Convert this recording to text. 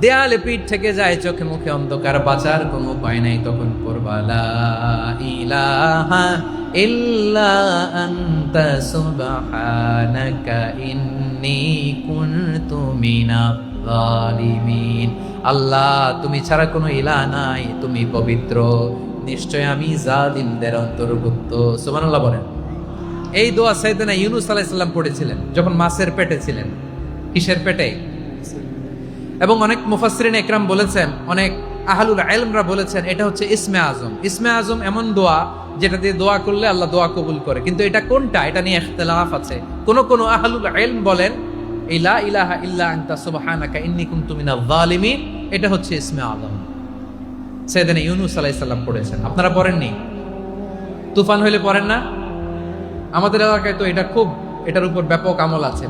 দেয়ালে পিঠ থেকে যায় চোখে মুখে অন্ধকার, বাঁচার কোনো উপায় নাই তখন পড়বা আল্লাহ, তুমি ছাড়া কোনো ইলাহ নাই, তুমি পবিত্র। নিশ্চয় আমি জালিমদের অন্তর্ভুক্ত। সুবহানাল্লাহ বলেন। এই দোয়া সাইয়েদনা ইউনুস আলাইহিস সালাম পড়েছিলেন, যখন মাছের পেটে ছিলেন। কিসের পেটে? এবং অনেক মুফাসসিরিন একরাম বলেছেন, অনেক আহলুল ইলমরা বলেছেন, এটা হচ্ছে ইসমে আজম। ইসমে আজম এমন দোয়া যেটা দিয়ে দোয়া করলে আল্লাহ দোয়া কবুল করে। কিন্তু এটা কোনটা? এটা নিয়ে ইখতিলাফ আছে। কোন কোন আহলুল ইলম বলেন, এই লা ইলাহা ইল্লা আনতা সুবহানাকা কুনতু এটা হচ্ছে ইসমে আজম। সেদিন ইউনুস পড়েছেন। আপনারা পড়েননি? তুফান হইলে পড়েন না? আমাদের এলাকায় তো এটা খুব, এটার উপর ব্যাপক আমল আছে।